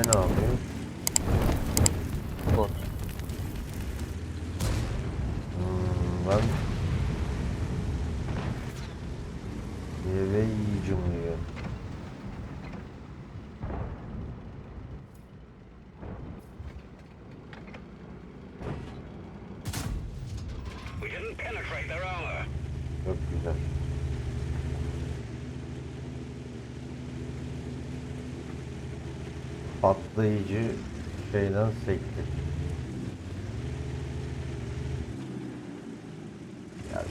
Ne yapıyor? Bot. Hmm, ben YB yiyicim diyor. Çok güzel. Patlayıcı şeyden sekti. Ya,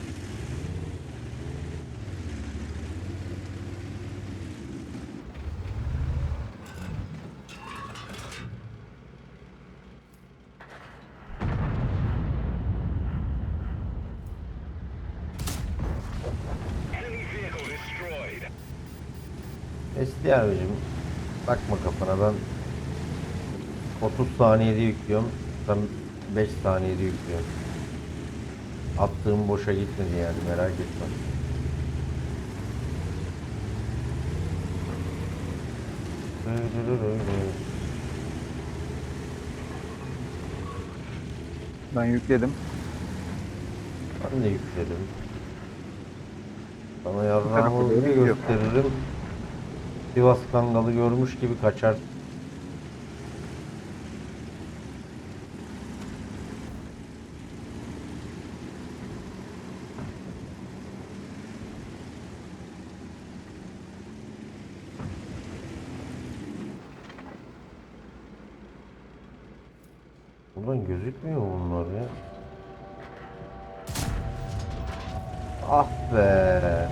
Enemy vehicle destroyed. Esti abicim bakma kafana ben 30 saniyede yüklüyorum sen 5 saniyede yüklüyorsun. Attığım boşa gitmedi yani merak etme. Ben yükledim. Ben de yükledim. Sana yarrağımı gidiyor. gösteririm. Sivas Kangalı görmüş gibi kaçar. Buradan gözükmüyor bunlar ya? Ah be.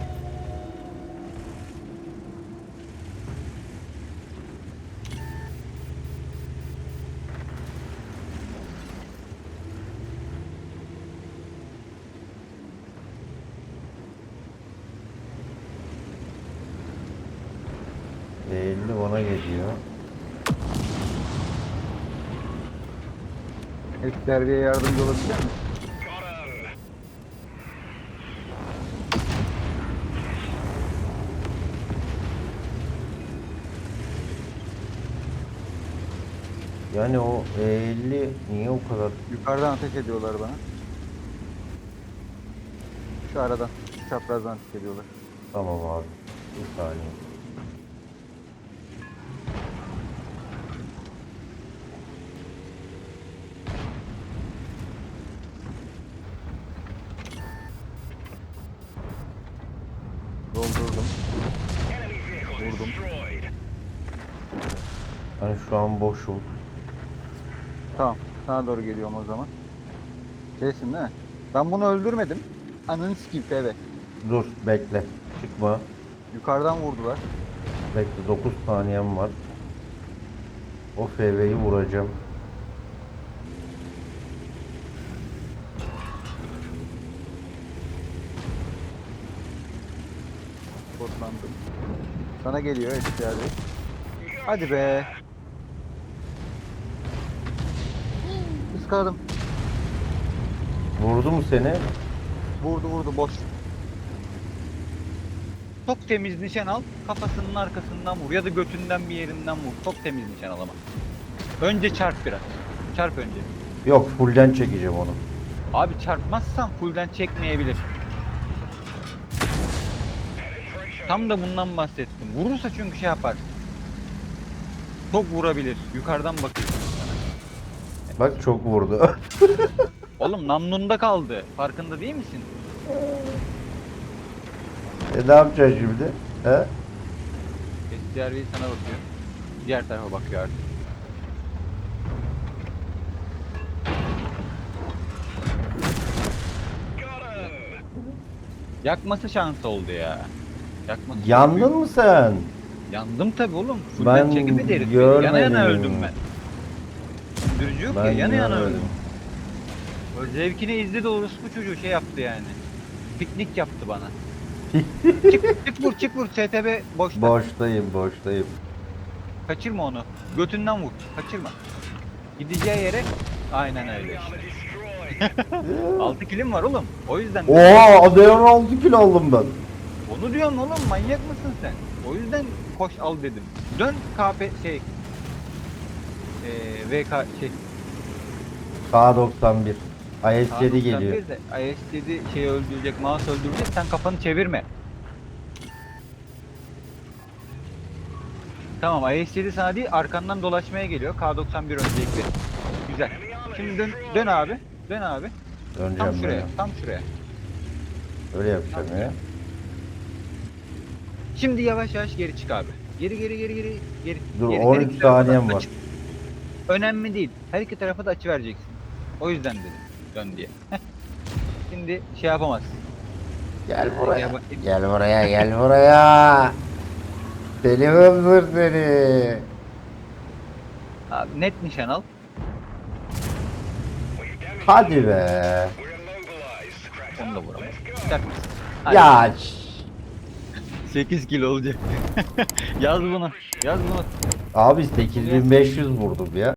Değilli bana geliyor. Eklerbiye yardımcı olabilir mi? Got 'em. Yani o 50 niye o kadar Yukarıdan ateş ediyorlar bana. Şu aradan, çaprazdan ateş ediyorlar. Tamam abi. Bir saniye. Doldurdum. Vurdum. Ben şu an boşum. Tamam, sana doğru geliyorum o zaman. Şeysin değil mi? Ben bunu öldürmedim. Ananı sikeyim eve. Dur bekle. Çıkma. Yukarıdan vurdular. Bekle 9 saniyem var. O FV'yi vuracağım. Botlandım. Sana geliyor eşkıya Hadi be. Iskaladım. Vurdu mu seni? Vurdu vurdu boş. Çok temiz nişan al, kafasının arkasından vur ya da götünden bir yerinden vur. Çok temiz nişan al ama. Önce çarp biraz. Çarp önce. Yok fullden çekeceğim onu. Abi çarpmazsan fullden çekmeyebilir. Tam da bundan bahsettim. Vurursa çünkü şey yapar. Çok vurabilir. Yukarıdan bakıyor. Bak çok vurdu. Oğlum namlunda kaldı. Farkında değil misin? e ne yapacaksın şimdi? He? SCRV sana bakıyor. Diğer tarafa bakıyor artık. Yakması şansı oldu ya. Yakması çok Yandın mı sen? Yandım tabi oğlum. Ben Ben çekip herif. beni. Yana yana görmedim. öldüm ben. Öldürücü yok Ben ya yana yana görmedim. öldüm. O zevkini izledi orospu çocuğu şey yaptı yani. Piknik yaptı bana. çık, çık vur çık vur STB boşta. Boştayım boştayım. Kaçırma onu. Götünden vur. Kaçırma. Gideceği yere aynen öyle işte. destroyed. 6 kilim var oğlum. O yüzden. Oha adamın 6 kilo aldım ben. Onu diyorsun oğlum manyak mısın sen? O yüzden koş al dedim. Dön KP şey Ee, VK şey K91. IS-7 geliyor. K91 de IS-7 şeyi öldürecek, mouse öldürecek. Sen kafanı çevirme. Tamam IS-7 sana değil arkandan dolaşmaya geliyor. K91 öncelikli. Güzel. Şimdi dön, dön abi. Dön abi. Tam Döneceğim şuraya. ben. Tam şuraya. Öyle yapacağım ya. Şimdi yavaş yavaş geri çık abi. Geri geri geri geri geri. Dur, geri, 12 her iki tarafa da saniyem var. açı- Önemli değil. Her iki tarafa da açı vereceksin. O yüzden dedim dön diye. Şimdi şey yapamazsın. Gel Ya buraya. Gel buraya, gel buraya. Seni öldür seni. Abi net nişan al. Hadi be. Onu da? Hadi. Ya. Şş. 8 kilo olacak. Yaz bunu. Yaz bunu. Abi 8500 vurdum ya.